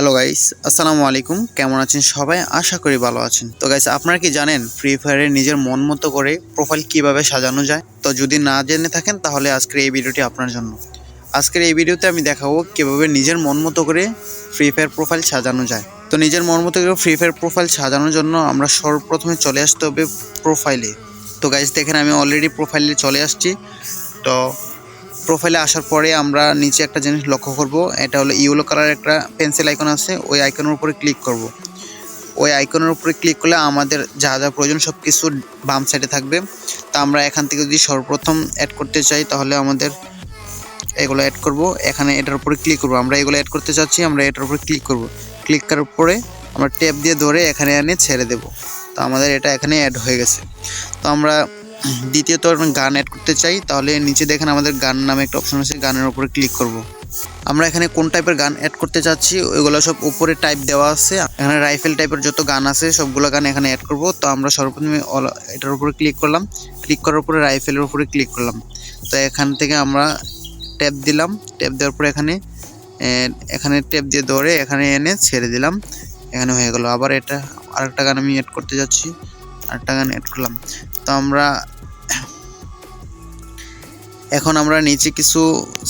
Hello guys আসসালামু আলাইকুম কেমন আছেন সবাই? আশা করি ভালো আছেন। তো গাইস আপনারা কি জানেন ফ্রি ফায়ারে নিজের মন মতো করে প্রোফাইল কীভাবে সাজানো যায়? তো, যদি না জেনে থাকেন, তাহলে আজকের এই ভিডিওটি আপনার জন্য। আজকের এই ভিডিওতে আমি দেখাবো কীভাবে নিজের মন মতো করে ফ্রি ফায়ার প্রোফাইল সাজানো যায়। তো, নিজের মন মতো করে ফ্রি ফায়ার প্রোফাইল সাজানোর জন্য আমরা সর্বপ্রথমে চলে আসতে হবে প্রোফাইলে তো গাইস দেখেন, আমি অলরেডি প্রোফাইলে চলে আসছি। তো প্রোফাইলে আসার পরে আমরা নিচে একটা জিনিস লক্ষ্য করব, এটা হলো ইয়েলো কালার একটা পেন্সিল আইকন আছে, ওই আইকনের উপরে ক্লিক করব। ওই আইকনের উপরে ক্লিক করলে আমাদের যা যা প্রয়োজন সব কিছু বাম সাইডে থাকবে। তা আমরা এখান থেকে যদি সর্বপ্রথম অ্যাড করতে চাই, তাহলে আমাদের এগুলো অ্যাড করব। এখানে এটার উপরে ক্লিক করব। আমরা এগুলো অ্যাড করতে চাচ্ছি, আমরা এটার উপরে ক্লিক করব। ক্লিক করার পরে আমরা ট্যাপ দিয়ে ধরে এখানে এনে ছেড়ে দেব। তো আমাদের এটা এখানে অ্যাড হয়ে গেছে। তো আমরা দ্বিতীয়ত গান অ্যাড করতে চাই, তাহলে নিচে দেখেন আমাদের গান নামে একটা অপশন আছে, গানের উপরে ক্লিক করব। আমরা এখানে কোন টাইপের গান অ্যাড করতে চাচ্ছি, ওইগুলো সব উপরে টাইপ দেওয়া আছে। এখানে রাইফেল টাইপের যত গান আছে, সবগুলো গান এখানে অ্যাড করব। তো আমরা সর্বপ্রথমে এটার উপরে ক্লিক করলাম। ক্লিক করার পরে রাইফেলের উপরে ক্লিক করলাম। তো এখান থেকে আমরা ট্যাপ দিলাম। ট্যাপ দেওয়ার পরে এখানে এখানে ট্যাপ দিয়ে ধরে এখানে এনে ছেড়ে দিলাম। এখানে হয়ে গেল। আবার এটা আরেকটা গান আমি অ্যাড করতে যাচ্ছি। আরেকটা গান অ্যাড করলাম। তো আমরা এখন আমরা নিচে কিছু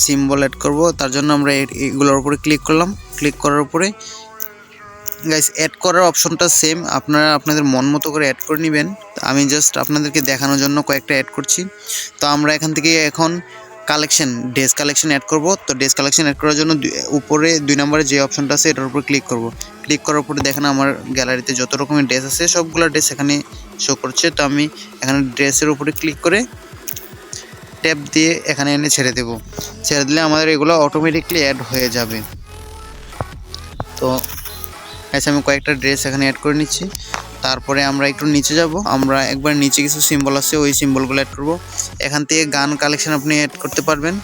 সিম্বল অ্যাড করব। তার জন্য আমরা এগুলোর উপরে ক্লিক করলাম। ক্লিক করার উপরে গাইস অ্যাড করার অপশনটা সেম আপনারা আপনাদের মন মতো করে অ্যাড করে নেবেন। আমি জাস্ট আপনাদেরকে দেখানোর জন্য কয়েকটা অ্যাড করছি। তো আমরা এখান থেকে এখন কালেকশন ড্রেস কালেকশন অ্যাড করব। তো ড্রেস কালেকশন অ্যাড করার জন্য উপরে দুই নম্বরে যে অপশনটা আছে, এটার উপর ক্লিক করব। ক্লিক করার পরে দেখেন আমার গ্যালারিতে যত রকমের ড্রেস আছে, সবগুলো ড্রেস এখানে শো করছে। তো আমি এখানে ড্রেসের উপরে ক্লিক করে ট্যাপ দিয়ে এখানে এনে ছেড়ে দেব। ছেড়ে দিলে আমাদের এগুলো অটোমেটিকলি অ্যাড হয়ে যাবে। তো আচ্ছা আমি কয়েকটা ড্রেস এখানে অ্যাড করে নিচ্ছি। তারপরে আমরা একটু নিচে যাব। আমরা একবার নিচে কিছু সিম্বল আছে, ওই সিম্বলগুলো অ্যাড করব। এখান থেকে গান কালেকশন আপনি অ্যাড করতে পারবেন।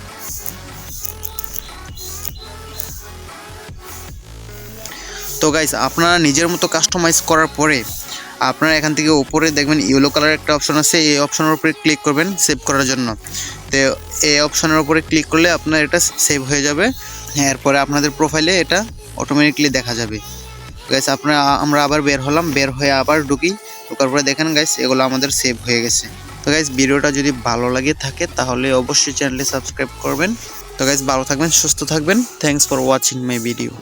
তো গাইস আপনারা নিজের মতো কাস্টমাইজ করার পরে আপনারা এখান থেকে উপরে দেখবেন ইয়েলো কালার একটা অপশন আছে। এই অপশনের উপরে ক্লিক করবেন সেভ করার জন্য। তো এই অপশনের উপরে ক্লিক করলে আপনার এটা সেভ হয়ে যাবে। হ্যাঁ এরপরে আপনাদের প্রোফাইলে এটা অটোমেটিকলি দেখা যাবে। গাইস আপনারা, আমরা আবার বের হলাম, বের হয়ে আবার ঢুকি। ঢোকার পরে দেখেন গাইস এগুলো আমাদের সেভ হয়ে গেছে। তো গাইস ভিডিওটা যদি ভালো লাগে থাকে, তাহলে অবশ্যই চ্যানেলটি সাবস্ক্রাইব করবেন। তো গাইস ভালো থাকবেন, সুস্থ থাকবেন। Thanks for watching my video